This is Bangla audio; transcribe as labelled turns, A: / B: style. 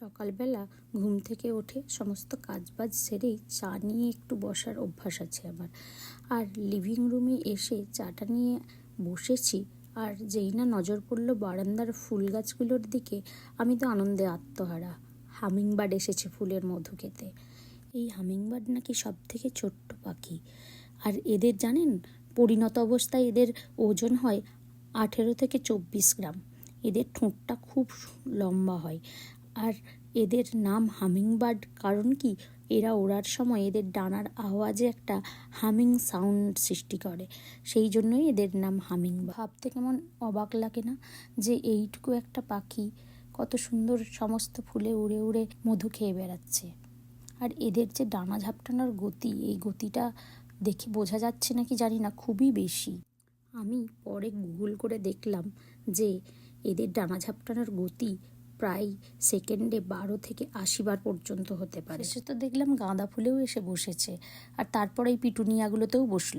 A: সকালবেলা ঘুম থেকে উঠে সমস্ত কাজবাজ সেরেই চা নিয়ে একটু বসার অভ্যাস আছে আমার। আর লিভিং রুমে এসে চাটা নিয়ে বসেছি, আর যেই না নজর পড়ল বারান্দার ফুল গাছগুলোর দিকে, আমি তো আনন্দে আত্মহারা। হামিংবার্ড এসেছে ফুলের মধু খেতে। এই হামিংবার্ড নাকি সব থেকে ছোট্ট পাখি। আর এদের জানেন, পরিণত অবস্থায় এদের ওজন হয় আঠেরো থেকে চব্বিশ গ্রাম। এদের ঠোঁটটা খুব লম্বা হয়। আর এদের নাম হামিংবার্ড, কারণ কি? এরা ওড়ার সময় এদের ডানার আওয়াজে একটা হামিং সাউন্ড সৃষ্টি করে। সেই জন্যই এদের নাম হামিং ভাবতে কেমন অবাক লাগে না যে এইটুকু একটা পাখি কত সুন্দর সমস্ত ফুলে উড়ে উড়ে মধু খেয়ে বেড়াচ্ছে। আর এদের যে ডানা ঝাপটানোর গতি, এই গতিটা দেখে বোঝা যাচ্ছে নাকি জানি না, খুবই বেশি। আমি পরে গুগল করে দেখলাম যে এদের ডানা ঝাপটানোর গতি প্রায় সেকেন্ডে বারো থেকে আশি বার পর্যন্ত হতে পারে। সে তো দেখলাম গাঁদা ফুলেও এসে বসেছে। আর তারপরে এই পিটুনিয়াগুলোতেও বসল।